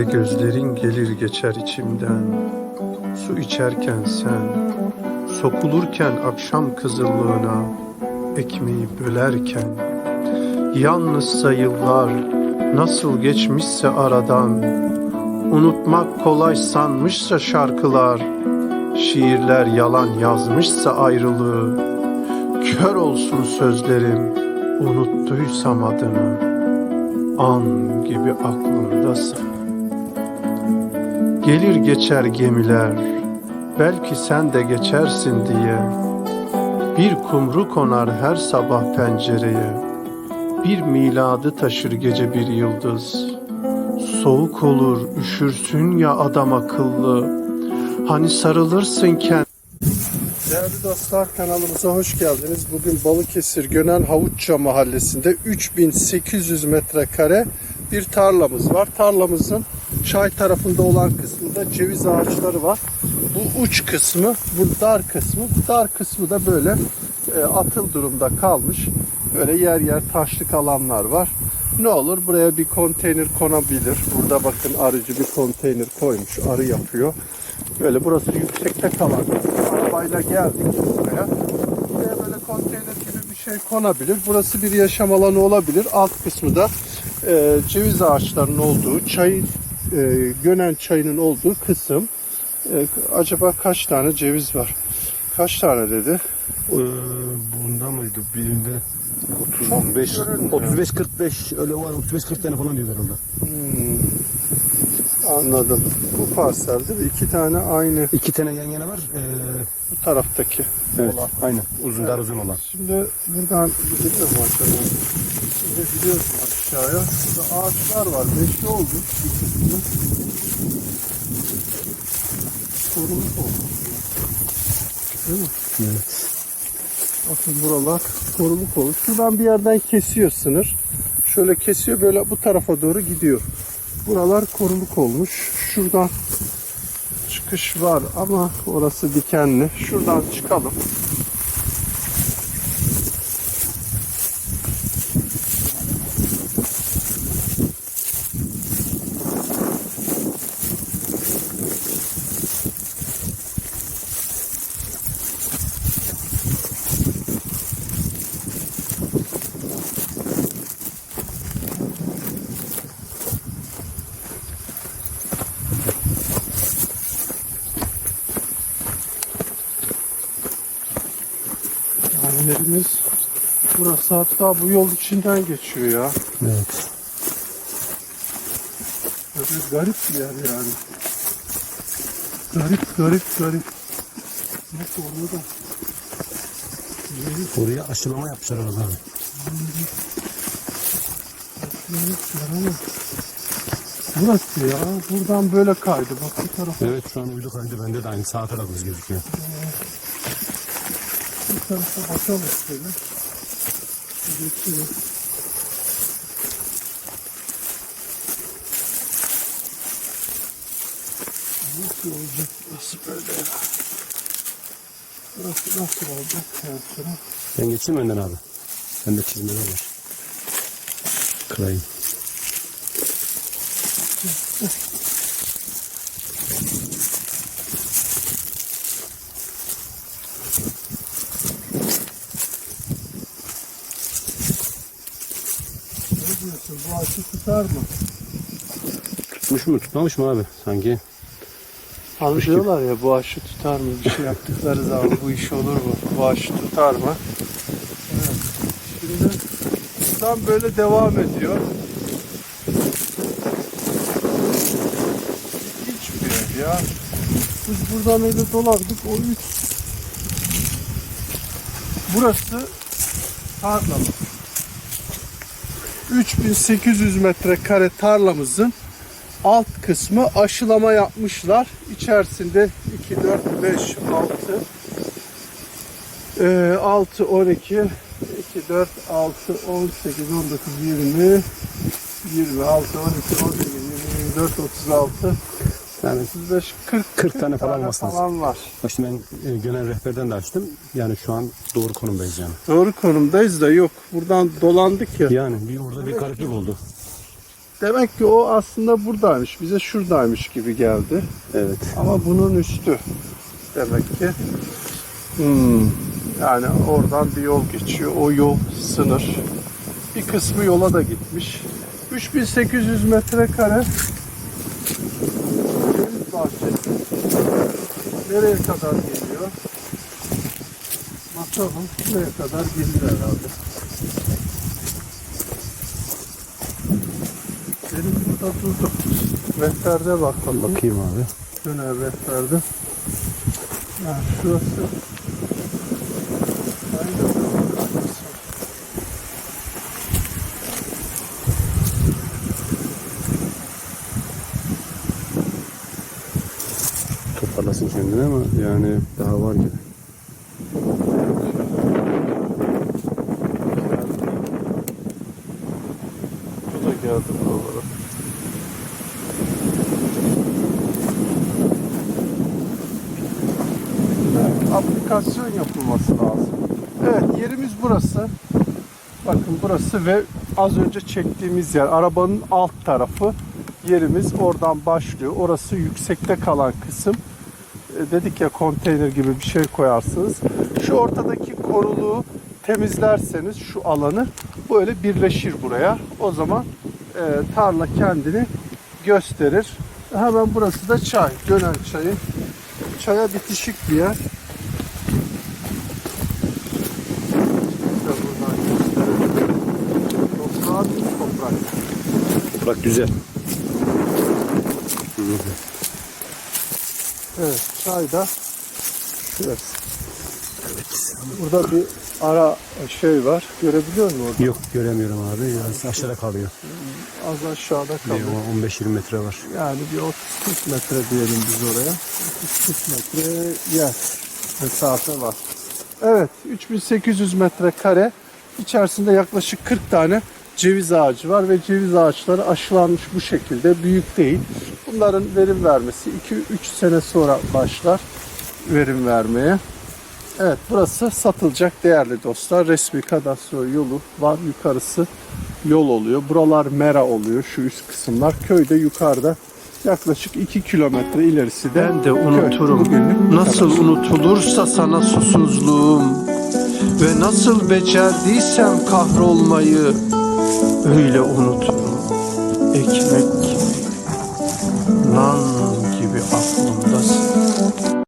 Ve gözlerin gelir geçer içimden. Su içerken sen Sokulurken akşam kızıllığına Ekmeği bölerken. Yalnızsa yıllar Nasıl geçmişse aradan Unutmak kolay sanmışsa şarkılar. Şiirler yalan yazmışsa ayrılığı Kör olsun sözlerim Unuttuysam adını. An gibi aklımdasın Gelir geçer gemiler Belki sen de geçersin diye Bir kumru konar her sabah pencereye Bir miladı taşır gece bir yıldız Soğuk olur üşürsün ya adam akıllı Hani sarılırsın kendine Değerli dostlar kanalımıza hoş geldiniz. Bugün Balıkesir Gönen Havutça mahallesinde 3800 metrekare bir tarlamız var. Tarlamızın çay tarafında olan kısmında ceviz ağaçları var. Bu uç kısmı, bu dar kısmı, bu dar kısmı da böyle e, atıl durumda kalmış. Böyle yer yer taşlık alanlar var. Ne olur buraya bir konteyner konabilir. Burada bakın arıcı bir konteyner koymuş. Arı yapıyor. Böyle burası yüksekte kalan. Arabayla geldik buraya. Buraya böyle konteyner gibi bir şey konabilir. Burası bir yaşam alanı olabilir. Alt kısmı da e, ceviz ağaçlarının olduğu, çay, e, gönen çayının olduğu kısım. E, acaba kaç tane ceviz var? Kaç tane dedi? Ee, bunda mıydı birinde 35 görünmüyor. 35 45 öyle var 35 40 tane falan diyorlar orada. Anladım. Bu parsel değil mi? İki tane aynı İki tane yan yana var. Ee, bu taraftaki. evet, olan. aynen. Uzun dar uzun olan. Şimdi buradan mu acaba? Şimdi gidiyorsun aşağıya. Burada ağaçlar var. Beşli oldu. Bir kısmı. Korunmuş oldu. Değil mi? Evet. Bakın buralar koruluk olmuş. Şuradan bir yerden kesiyor sınır. Şöyle kesiyor böyle bu tarafa doğru gidiyor. Buralar koruluk olmuş. Şuradan çıkış var ama orası dikenli. Şuradan çıkalım. Yani elimiz burası hatta bu yol içinden geçiyor ya. Evet. Böyle garip bir yer yani. Garip garip garip. Bak orada da. Oraya aşılama yapmışlar orada abi. Garip yer ama. Burası ya. Buradan böyle kaydı. Bak bu tarafa. Evet şu an uydu kaydı bende de aynı sağ tarafımız gözüküyor. Bu tarafa bakalım şöyle. Geçelim. Nasıl olacak burası böyle ya? Burası nasıl olacak her taraf? Ben geçeyim önden abi. Bende çizmeler var. Kırayım. Diyorsun? Bu açı tutar mı? Tutmuş mu tutmamış mı abi sanki? Abi diyorlar ya bu aşı tutar mı? Bir şey yaptıkları zaman bu iş olur mu? Bu aşı tutar mı? Evet. Şimdi buradan böyle devam ediyor. İlginç bir ev ya. Biz buradan öyle dolandık. O üç. Burası tarlamız. 3800 metrekare tarlamızın alt kısmı aşılama yapmışlar. İçerisinde 2, 4, 5, 6, e, 6, 12, 2, 4, 6, 18, 19, 20, 26, 12, 18, 20, 24, 36, Yani 35, 40, 40 tane falan olması lazım. falan var. şimdi ben e, genel rehberden de açtım. Yani şu an doğru konumdayız yani. Doğru konumdayız da yok. Buradan dolandık ya. Yani bir orada bir gariplik oldu. Demek ki o aslında buradaymış. Bize şuradaymış gibi geldi. Evet. Ama bunun üstü. Demek ki. Hmm. Yani oradan bir yol geçiyor. O yol sınır. Bir kısmı yola da gitmiş. 3800 metrekare Nereye kadar geliyor? Bakalım şuraya kadar gelir herhalde. Benim burada durdum. Rehberde bakalım. Bakayım abi. Döner rehberde. Yani şurası Aynen. Toparlasın kendini ama yani daha var gibi. Bu da geldi buralara. Evet, aplikasyon yapılması lazım. Evet yerimiz burası. Bakın burası ve az önce çektiğimiz yer arabanın alt tarafı yerimiz oradan başlıyor. Orası yüksekte kalan kısım. E, dedik ya konteyner gibi bir şey koyarsınız. Şu ortadaki koruluğu temizlerseniz şu alanı böyle birleşir buraya. O zaman e, tarla kendini gösterir. Hemen burası da çay. Gönen çayı. Çaya bitişik bir yer. Size buradan gösterelim. Toprağı düz toprak. Evet, çay da şurası. Burada bir ara şey var. Görebiliyor musun orada? Yok göremiyorum abi. Biraz aşağıda kalıyor. Az aşağıda kalıyor. o 15-20 metre var. Yani bir 30-40 metre diyelim biz oraya. 30-40 metre yer mesafe var. Evet 3800 metrekare içerisinde yaklaşık 40 tane ceviz ağacı var ve ceviz ağaçları aşılanmış bu şekilde büyük değil. Bunların verim vermesi 2-3 sene sonra başlar verim vermeye. Evet burası satılacak değerli dostlar. Resmi kadastro yolu var. Yukarısı yol oluyor. Buralar mera oluyor şu üst kısımlar. Köyde yukarıda yaklaşık 2 kilometre ilerisi de Ben de köy. unuturum. Bu Nasıl unutulursa sana susuzluğum ve nasıl becerdiysem kahrolmayı öyle unuturum. Ekmek